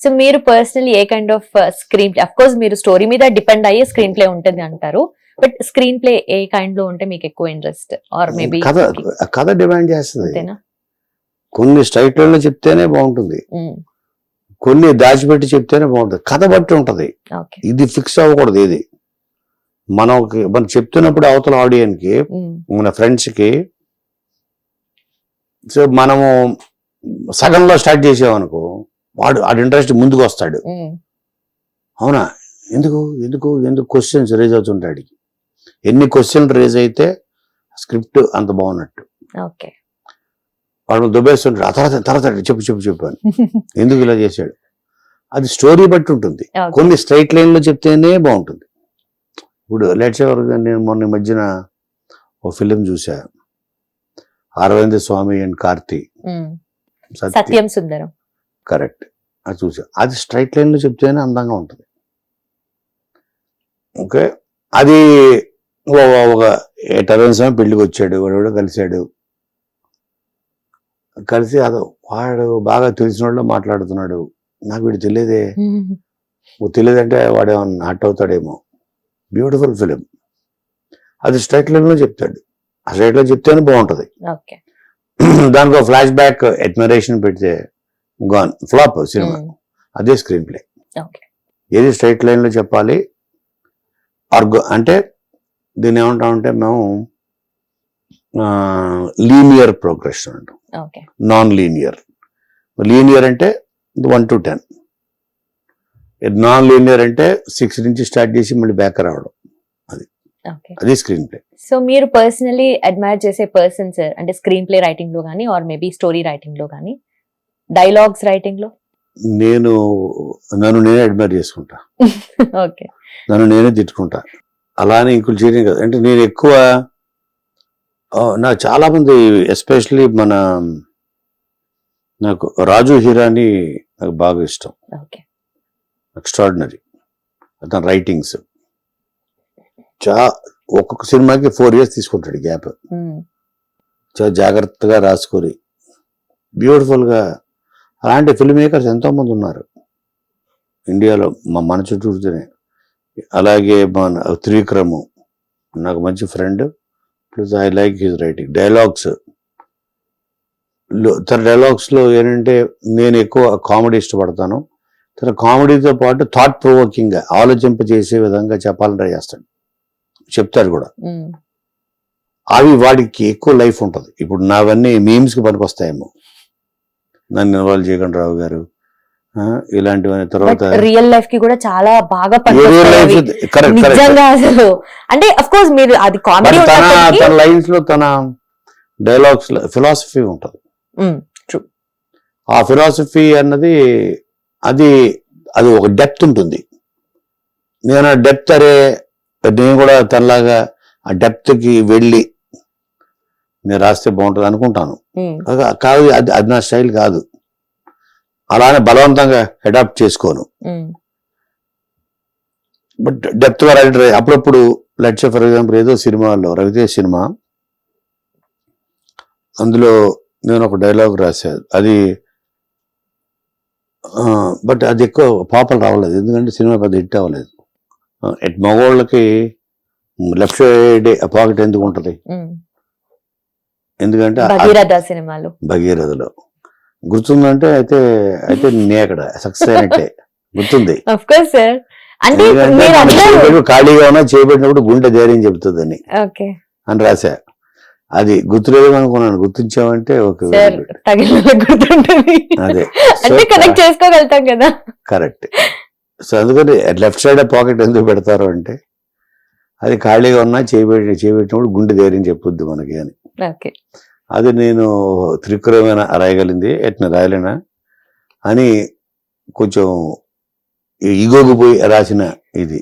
So మీరు personally A kind of screenplay of course మీరు story మీద డిపెండ్ అయ్యే స్క్రీన్ ప్లే ఉంటుంది అంటారు. బట్ స్క్రీన్ ప్లే ఏ కైండ్లో ఉంటే మీకు ఎక్కువ ఇంట్రెస్ట్ ఆర్ మేబీ కథ కథ డిమాండ్ చేస్తుంది. కొన్ని స్ట్రైట్ లైన్లో చెప్తేనే బాగుంటుంది. కొన్ని దాచిపెట్టి చెప్తేనే బాగుంటుంది. కథ బట్టి ఉంటది. ఇది ఫిక్స్ అవ్వకూడదు ఇది మనం మనం చెప్తున్నప్పుడు అవతల ఆడియన్స్కి మన ఫ్రెండ్స్కి సో మనము సగంలో స్టార్ట్ చేసామనుకో వాడు వాడి ఇంట్రెస్ట్ ముందుకు వస్తాడు. అవునా? ఎందుకు? ఎందుకు? ఎందుకు క్వశ్చన్స్ రేజ్ అవుతుంటాడు ఎన్ని క్వశ్చన్లు రేజ్ అయితే స్క్రిప్ట్ అంత బాగున్నట్టు. వాడు దుబ్బేస్తుంటాడు. ఆ తర్వాత తర్వాత చెప్పు చెప్పు చెప్పు అని. ఎందుకు ఇలా చేశాడు? అది స్టోరీ బట్టి ఉంటుంది. కొన్ని స్ట్రైట్ లైన్లో చెప్తేనే బాగుంటుంది. ఇప్పుడు లెట్స్ ఎవరు నేను మొన్న మధ్యన ఓ ఫిలిం చూసా అరవింద్ స్వామి అండ్ కార్తీ. సత్యం సుందరం. కరెక్ట్. అది చూసా. అది స్ట్రైట్ లైన్లో చెప్తేనే అందంగా ఉంటుంది. ఓకే? అది ఒక అరవింద్ స్వామి పెళ్ళికి వచ్చాడు వాడు కలిశాడు. కలిసి అదో వాడు బాగా తెలిసిన వాళ్ళు మాట్లాడుతున్నాడు. నాకు వీడు తెలియదే. ఓ తెలియదంటే వాడు ఏమన్నా హట్ అవుతాడేమో. Beautiful film. అది స్ట్రైట్ లైన్లో చెప్తాడు. ఆ స్ట్రైట్లో చెప్తేనే బాగుంటది. దానికి ఫ్లాష్ బ్యాక్ అడ్మిరేషన్ పెడితే గాన్ ఫ్లాప్ సినిమా అదే స్క్రీన్ ప్లే ఏది స్ట్రైట్ లైన్లో చెప్పాలి? ఆర్గో అంటే దీన్ని ఏమంటామంటే మేము లీనియర్ ప్రోగ్రెషన్ అంటాం. నాన్ లీనియర్ లీనియర్ అంటే one to ten non linear అంటే సిక్స్ నుంచి స్టార్ట్ చేసి మళ్ళీ బ్యాక్ రావడం. ఓకే అది స్క్రీన్ ప్లే సో మీరు పర్సనలీ అడ్మైర్ చేసే పర్సన్ సార్ అంటే స్క్రీన్ ప్లే రైటింగ్లో కానీ ఆర్ మేబీ స్టోరీ రైటింగ్లో కానీ డైలాగ్స్ రైటింగ్లో నేను నన్ను నేనే అడ్మైర్ చేసుకుంటా. ఓకే. నన్ను నేనే తిట్టుకుంటా. అలానే ఇంకులు చేయడం కదా. అంటే నేను ఎక్కువ నాకు చాలా మంది ఎస్పెషలీ మన నాకు రాజు హీరాని నాకు బాగా ఇష్టం. ఓకే. ఎక్స్ట్రాడినరీ. అతని రైటింగ్స్. చా ఒక్కొక్క సినిమాకి ఫోర్ ఇయర్స్ తీసుకుంటాడు గ్యాప్. చాలా జాగ్రత్తగా రాసుకొని బ్యూటిఫుల్గా అలాంటి ఫిల్మ్ మేకర్స్ ఎంతో మంది ఉన్నారు. ఇండియాలో మా మన చుట్టూనే అలాగే మన త్రివిక్రము నాకు మంచి friend plus I like his writing dialogues తన డైలాగ్స్లో ఏంటంటే నేను ఎక్కువ కామెడీ ఇష్టపడతాను. తన కామెడీతో పాటు థాట్ ప్రొవోకింగ్గా ఆలోచింపజేసే విధంగా చెప్పాలని ట్రై చేస్తాడు. చెప్తాడు కూడా. అవి వాడికి ఎక్కువ లైఫ్ ఉంటుంది. ఇప్పుడు నావన్నీ మీమ్స్కి పనికొస్తాయేమో. నన్ను ఇన్వాల్వ్ చేయకండి రావు గారు. ఇలాంటివన్నీ తర్వాత రియల్ లైఫ్కి కూడా చాలా బాగా నిజంగా అసలు. అంటే అఫ్ కోర్స్ మీరు అది కామెడీ తన తన లైన్స్లో తన డైలాగ్స్లో ఫిలాసఫీ ఉంటుంది. ఆ ఫిలాసఫీ అన్నది అది అది ఒక డెప్త్ ఉంటుంది. నేను డెప్త్ అరే నేను కూడా తనలాగా ఆ డెప్త్కి వెళ్ళి నేను రాస్తే బాగుంటుంది అనుకుంటాను. కాదు అది అది నా స్టైల్ కాదు. అలానే బలవంతంగా అడాప్ట్ చేసుకోను. బట్ డెప్త్గా రైటర్ అప్పుడప్పుడు లెట్స్ ఫర్ ఎగ్జాంపుల్ ఏదో సినిమాలో రవితేజ్ సినిమా అందులో నేను ఒక డైలాగ్ రాశాను అది బట్ అది ఎక్కువ పాపలు రావలేదు ఎందుకంటే సినిమా పెద్ద హిట్ అవ్వలేదు. ఎట్ మగవాళ్ళకి లెఫ్ట్ సైడ్ పాకెట్ ఎందుకు ఉంటది? ఎందుకంటే భగీరథ సినిమాలు. భగీరథలో. గుర్తుందంటే అయితే అయితే నే అక్కడ సక్సెస్ అయినట్టే. గుర్తుంది. అంటే ఖాళీగా ఉన్నా చేయబెట్టినప్పుడు గుండె ధైర్యం చెబుతుందని. ఓకే. అని రాశా. అది గుర్తులేదు అనుకున్నాను. గుర్తించామంటే గుర్తుంటుంది. అదే. అంటే కనెక్ట్ చేసుకోగలుగుతాం కదా. కరెక్ట్. సో అందుకని లెఫ్ట్ సైడ్ పాకెట్ ఎందుకు పెడతారు అంటే అది ఖాళీగా ఉన్నా చేయబెట్టి చేయబెట్టినప్పుడు గుండె ధైర్యం చెప్పొద్దు మనకి అని. అది నేను త్రికరమైన రాయగలింది ఎట్లా రాయలేనా అని కొంచెం ఈగోకు పోయి రాసిన ఇది.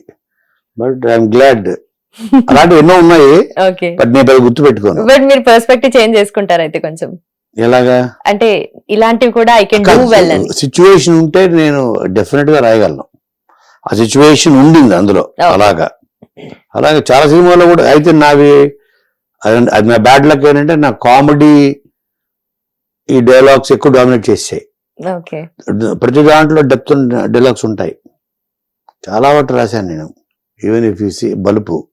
But I'm glad. అలాంటివి ఎన్నో ఉన్నాయి. బట్ నేను పెద్ద గుర్తు పెట్టుకోను. బట్ మీరు పర్స్పెక్టివ్ చేంజ్ చేసుకుంటారు అయితే కొంచెం. ఎలాగా? అంటే ఇలాంటివి కూడా I can do well situation ఉంటే నేను డెఫినెట్గా రాయగలను. ఆ సిచ్యువేషన్ ఉండింది అందులో. అలాగా. అలాగే చాలా సినిమాలో కూడా అయితే నావి అది- అది నా బ్యాడ్ లక్ ఏంటంటే నా కామెడీ ఈ డైలాగ్స్ ఎక్కువ డామినేట్ చేసాయి. ప్రతి దాంట్లో డెప్త్ డిలక్స్ ఉంటాయి. చాలా వాటి రాశాను నేను. ఈవెన్ ఇఫ్ సి బలుపు.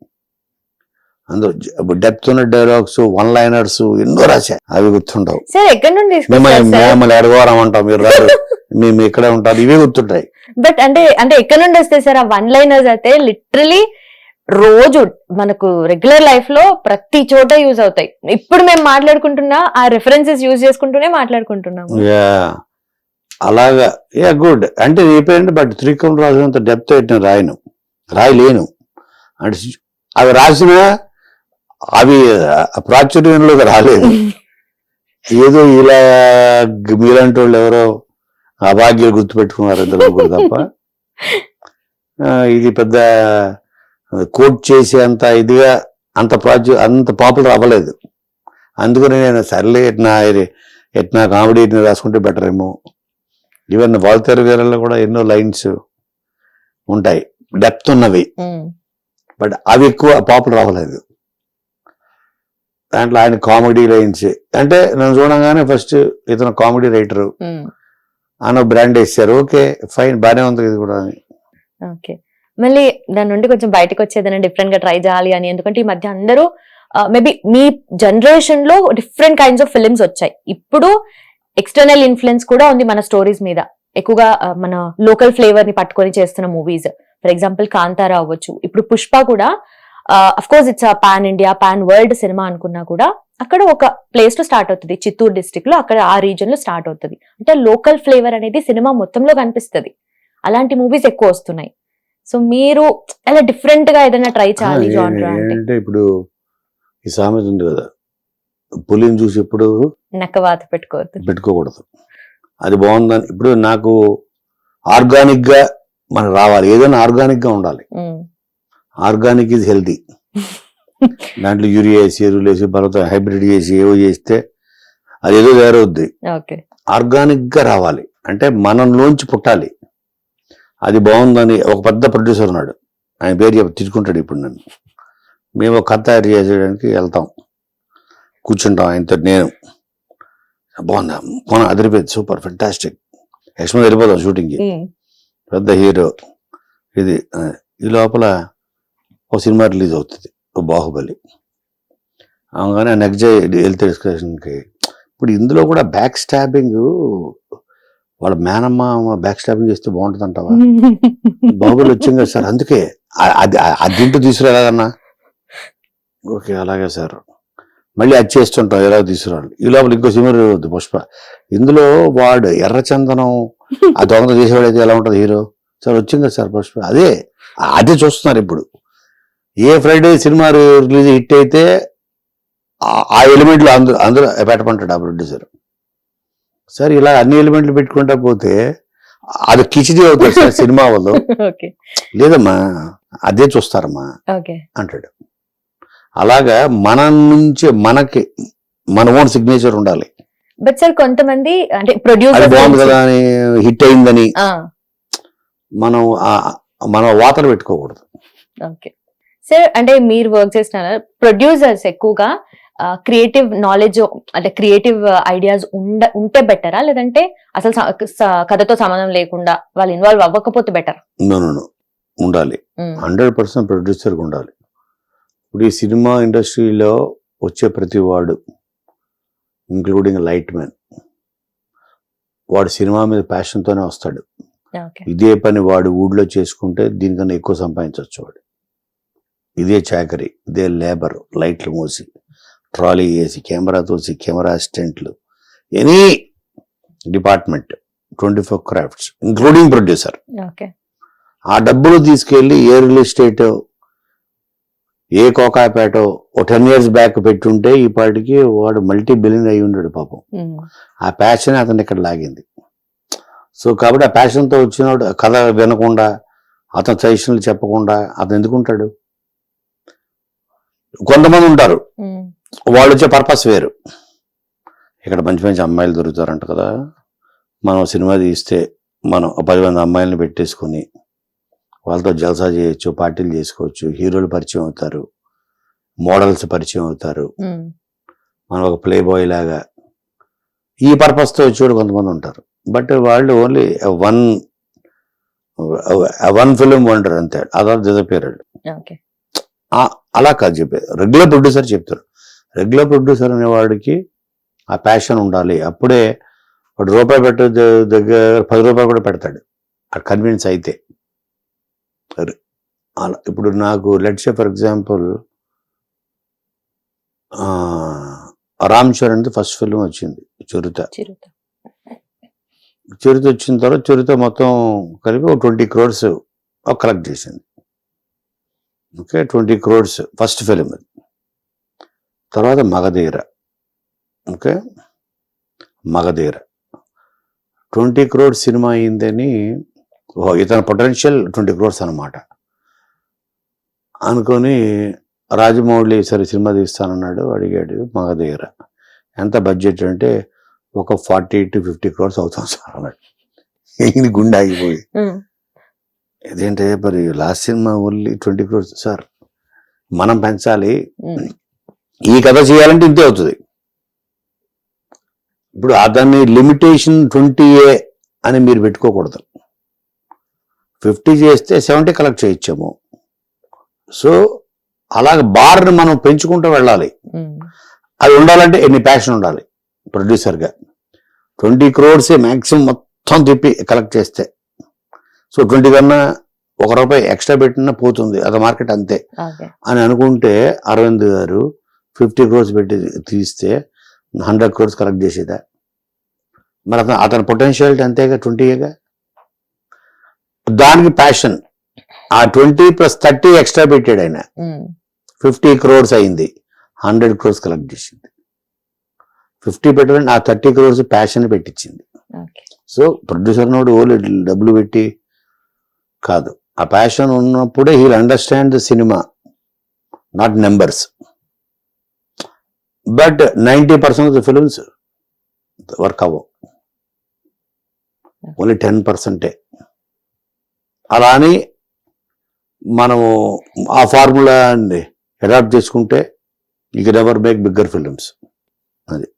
అందులో డెప్త్ ఉన్న డైలాగ్స్ వన్ లైనర్స్ ఎన్నో రాశా అవి నుండి మిమ్మల్ని మిమ్మల్ని ఎడగోరమంటాం మీరు రారు. మేము ఇక్కడే ఉంటారు. ఇవే గుర్తుంటాయి. బట్ అంటే అంటే ఎక్కడి నుండి వస్తాయి సార్? ఆ వన్ లైనర్స్ అయితే లిటరలీ రోజు మనకు రెగ్యులర్ లైఫ్లో ప్రతి చోట యూజ్ అవుతాయి. ఇప్పుడు మేము మాట్లాడుకుంటున్నా ఆ రెఫరెన్సెస్ యూజ్ చేసుకుంటూనే మాట్లాడుకుంటున్నాము. యా అలాగా. యా గుడ్ అంటే అయిపోయింది బట్ త్రికం రాసినంత డెప్త్ అయితే రాయను. రాయలేను. అంటే అవి రాసినా అవి ప్రాచుర్యంలోకి రాలేదు. ఏదో ఇలా మీలాంటి వాళ్ళు ఎవరో అభాగ్యులు గుర్తుపెట్టుకున్నారు ఇద్దరు ముగ్గురు తప్ప. ఇది పెద్ద కోట్ చేసే అంత ఇదిగా అంత ప్రాచు అంత పాపులర్ అవ్వలేదు. అందుకని నేను సర్లే ఎట్నా ఎట్నా కామెడీ రాసుకుంటే బెటర్ ఏమో. ఈవెన్ వాల్తేరు వీరల్లో కూడా ఎన్నో లైన్స్ ఉంటాయి. డెప్త్ ఉన్నవి. బట్ అవి ఎక్కువ పాపులర్ అవ్వలేదు. దాంట్లో ఆయన కామెడీ లైన్స్ అంటే నన్ను చూడగానే ఫస్ట్ ఇతను కామెడీ రైటరు అన్న బ్రాండ్ వేసారు ఓకే ఫైన్ బాగానే ఉంది ఇది కూడా ఓకే. మళ్ళీ దాని నుండి కొంచెం బయటకు వచ్చేదైనా డిఫరెంట్గా ట్రై చేయాలి అని. ఎందుకంటే ఈ మధ్య అందరూ మేబీ మీ జనరేషన్లో డిఫరెంట్ కైండ్స్ ఆఫ్ ఫిలిమ్స్ వచ్చాయి. ఇప్పుడు ఎక్స్టర్నల్ ఇన్ఫ్లుయెన్స్ కూడా ఉంది మన స్టోరీస్ మీద. ఎక్కువగా మన లోకల్ ఫ్లేవర్ని పట్టుకొని చేస్తున్న మూవీస్ ఫర్ ఎగ్జాంపుల్ కాంతారా అవ్వచ్చు. ఇప్పుడు పుష్ప కూడా of course it's pan India pan world cinema అనుకున్నా కూడా అక్కడ ఒక ప్లేస్లో స్టార్ట్ అవుతుంది. చిత్తూరు డిస్టిక్లో అక్కడ ఆ రీజన్లో స్టార్ట్ అవుతుంది. అంటే లోకల్ ఫ్లేవర్ అనేది సినిమా మొత్తంలో కనిపిస్తుంది. అలాంటి మూవీస్ ఎక్కువ వస్తున్నాయి. సో మీరు అలా డిఫరెంట్గా ఏదైనా ట్రై చేయాలి అంటే. ఇప్పుడు ఈ సామెత ఉంది కదా పులిని చూసి ఎప్పుడు నక్కవాత పెట్టుకోవద్దు. పెట్టుకోకూడదు. అది బాగుందని ఇప్పుడు నాకు ఆర్గానిక్గా మనకు రావాలి ఏదైనా ఆర్గానిక్గా ఉండాలి. ఆర్గానిక్ ఈజ్ హెల్తీ దాంట్లో యూరియా వేసి ఎరువులు వేసి పర్వతం హైబ్రిడ్ చేసి ఏవో చేస్తే అది ఏదో తయారవుద్ది. ఓకే. ఆర్గానిక్గా రావాలి. అంటే మనంలోంచి పుట్టాలి. అది బాగుందని ఒక పెద్ద ప్రొడ్యూసర్ ఉన్నాడు. ఆయన పేరు చెప్పి తిట్టుకుంటాడు ఇప్పుడు నన్ను. మేము ఒక కథ తయారు చేయడానికి వెళ్తాం. కూర్చుంటాం ఆయనతో నేను. బాగుందా? పోనా అదిరిపోయింది. Super fantastic. యశ్వంత్ వెళ్ళిపోతాం షూటింగ్కి. పెద్ద హీరో. ఇది ఈ లోపల ఒక సినిమా రిలీజ్ అవుతుంది. బాహుబలి. అవగానే నెక్స్ట్ డే హెల్త్ డిస్కషన్కి. ఇప్పుడు ఇందులో కూడా బ్యాక్ స్టాబింగ్ వాళ్ళ మేనమ్మ బ్యాక్ స్టాబింగ్ చేస్తే బాగుంటుంది అంటావా బాహుబలి వచ్చింది కదా సార్ అందుకే అది ఆ- అది ఇంటూ తీసుకురాదన్నా ఓకే అలాగే సార్. మళ్ళీ అది చేస్తుంటాం ఎలా తీసుకురావాలి. ఈ లోపల ఇంకో సినిమా పుష్ప. ఇందులో వాడు ఎర్రచందనం ఆ దొంగ చేసేవాడు అయితే ఎలా ఉంటుంది హీరో? సార్ వచ్చింది కదా సార్ పుష్ప? అదే అదే చూస్తున్నారు ఇప్పుడు. ఏ ఫ్రైడే సినిమా రిలీజ్ హిట్ అయితే ఆ- ఆ ఎలిమెంట్లు అందరూ అందరూ పెట్టమంటాడు ఆ ప్రొడ్యూసర్ సార్ ఇలా అన్ని ఎలిమెంట్లు పెట్టుకుంటా పోతే అది కిచిడి అవుతుంది సార్ సినిమా వాళ్ళు లేదమ్మా అదే చూస్తారమ్మా అంటాడు. అలాగా మన నుంచి మనకి మన ఓన్ సిగ్నేచర్ ఉండాలి. బట్ సార్ కొంతమంది అంటే అది బాగుంది ప్రొడ్యూసర్ కదా అని హిట్ అయిందని మనం మనం వాతలు పెట్టుకోకూడదు. ఓకే. సార్ అంటే మీరు వర్క్ చేసిన ప్రొడ్యూసర్స్ ఎక్కువగా క్రియేటివ్ నాలెడ్జ్ అంటే క్రియేటివ్ ఐడియాస్ ఉండ ఉంటే బెటరా లేదంటే అసలు కథతో సంబంధం లేకుండా వాళ్ళు ఇన్వాల్వ్ అవ్వకపోతే బెటర్. ఉండాలి. హండ్రెడ్ పర్సెంట్ ప్రొడ్యూసర్కి ఉండాలి. ఇప్పుడు ఈ సినిమా ఇండస్ట్రీలో వచ్చే ప్రతి వాడు ఇంక్లూడింగ్ లైట్ మ్యాన్ వాడు సినిమా మీద ప్యాషన్తోనే వస్తాడు. ఇదే పని వాడు ఊళ్ళో చేసుకుంటే దీనికన్నా ఎక్కువ సంపాదించవచ్చు వాడు. ఇదే చాకరీ ఇదే లేబర్ లైట్లు మూసి. ట్రాలీ వేసి కెమెరా తోసి కెమెరా అసిస్టెంట్లు any department twenty four crafts including producer. ఆ డబ్బులు తీసుకెళ్ళి ఏ రియల్ ఎస్టేట్ ఏ కోకాపేట ఓ టెన్ ఇయర్స్ బ్యాక్ పెట్టుంటే ఈ పాటికి వాడు మల్టీ బిలియన్ అయి ఉన్నాడు పాపం. ఆ ప్యాషన్ అతను ఇక్కడ లాగింది. సో కాబట్టి ఆ ప్యాషన్తో వచ్చినప్పుడు కథ వినకుండా అతను సజెషన్లు చెప్పకుండా అతను ఎందుకుంటాడు కొంతమంది ఉంటారు. వాళ్ళు వచ్చే పర్పస్ వేరు. ఇక్కడ మంచి మంచి అమ్మాయిలు దొరుకుతారంట కదా. మనం సినిమా తీస్తే మనం పది మంది అమ్మాయిలను పెట్టేసుకొని వాళ్ళతో జల్సా చేయొచ్చు పార్టీలు చేసుకోవచ్చు హీరోలు పరిచయం అవుతారు మోడల్స్ పరిచయం అవుతారు. మనం ఒక ప్లే బాయ్ లాగా ఈ పర్పస్తో వచ్చేవాడు కొంతమంది ఉంటారు. బట్ వాళ్ళు only one one film wonder అంతే. Other okay. అలా కాదు చెప్పేది రెగ్యులర్ ప్రొడ్యూసర్ చెప్తారు. రెగ్యులర్ ప్రొడ్యూసర్ అనేవాడికి ఆ ప్యాషన్ ఉండాలి. అప్పుడే వాడు రూపాయి పెట్ట దగ్గర పది రూపాయలు కూడా పెడతాడు. అక్కడ కన్విన్స్ అయితే. అలా ఇప్పుడు నాకు let's for example Ram Charan first film వచ్చింది చిరుత. చిరుత. చిరుత వచ్చిన తర్వాత చిరుత మొత్తం కలిపి ఒక ట్వంటీ క్రోడ్స్ కలెక్ట్ చేసింది. Okay twenty crores first film అది తర్వాత Magadheera. Okay? Magadheera. Twenty crores cinema అయిందని ఓ ఇతని పొటెన్షియల్ ట్వంటీ క్రోడ్స్ అనమాట అనుకొని రాజమౌళి సరే సినిమా తీస్తానన్నాడు అడిగాడు మగధీర. ఎంత బడ్జెట్ అంటే ఒక ఫార్టీ టు ఫిఫ్టీ క్రోర్స్ అవుతాం సార్ అన్నాడు. ఇది గుండె ఆగిపోయి. ఇదేంటే మరి last cinema only twenty crores sir. మనం పెంచాలి. ఈ కథ చేయాలంటే ఇంతే అవుతుంది. ఇప్పుడు ఆ దాన్ని లిమిటేషన్ ట్వంటీ ఏ అని మీరు పెట్టుకోకూడదు. ఫిఫ్టీ చేస్తే సెవెంటీ కలెక్ట్ చేయొచ్చాము. సో అలాగే బార్ని మనం పెంచుకుంటూ వెళ్ళాలి. ఉమ్, అది ఉండాలంటే ఎన్ని ప్యాషన్ ఉండాలి ప్రొడ్యూసర్గా ట్వంటీ క్రోడ్సే మ్యాక్సిమం మొత్తం తిప్పి కలెక్ట్ చేస్తే. సో ట్వంటీ కన్నా ఒక రూపాయి ఎక్స్ట్రా పెట్టినా పోతుంది. అది మార్కెట్ అంతే. అని అనుకుంటే అరవింద్ గారు ఫిఫ్టీ క్రోర్స్ పెట్టి తీస్తే హండ్రెడ్ క్రోర్స్ కలెక్ట్ చేసేదా? మరి అతను అతని పొటెన్షియాలిటీ అంతేగా? ట్వంటీగా దానికి ప్యాషన్ ఆ ట్వంటీ ప్లస్ థర్టీ ఎక్స్ట్రా పెట్టాడు ఆయన. ఫిఫ్టీ క్రోర్స్ అయింది. హండ్రెడ్ క్రోర్స్ కలెక్ట్ చేసింది. ఫిఫ్టీ పెట్టాలని ఆ థర్టీ క్రోర్స్ ప్యాషన్ పెట్టించింది. సో ప్రొడ్యూసర్ నోడు ఓన్లీ డబ్బులు పెట్టి కాదు. ఆ ప్యాషన్ ఉన్నప్పుడే he'll understand the cinema not numbers but ninety percent of the films work అవ్వవు. ఓన్లీ టెన్ పర్సెంటే. అలా అని మనము ఆ ఫార్ములా అడాప్ట్ చేసుకుంటే you can ever make bigger films. అది.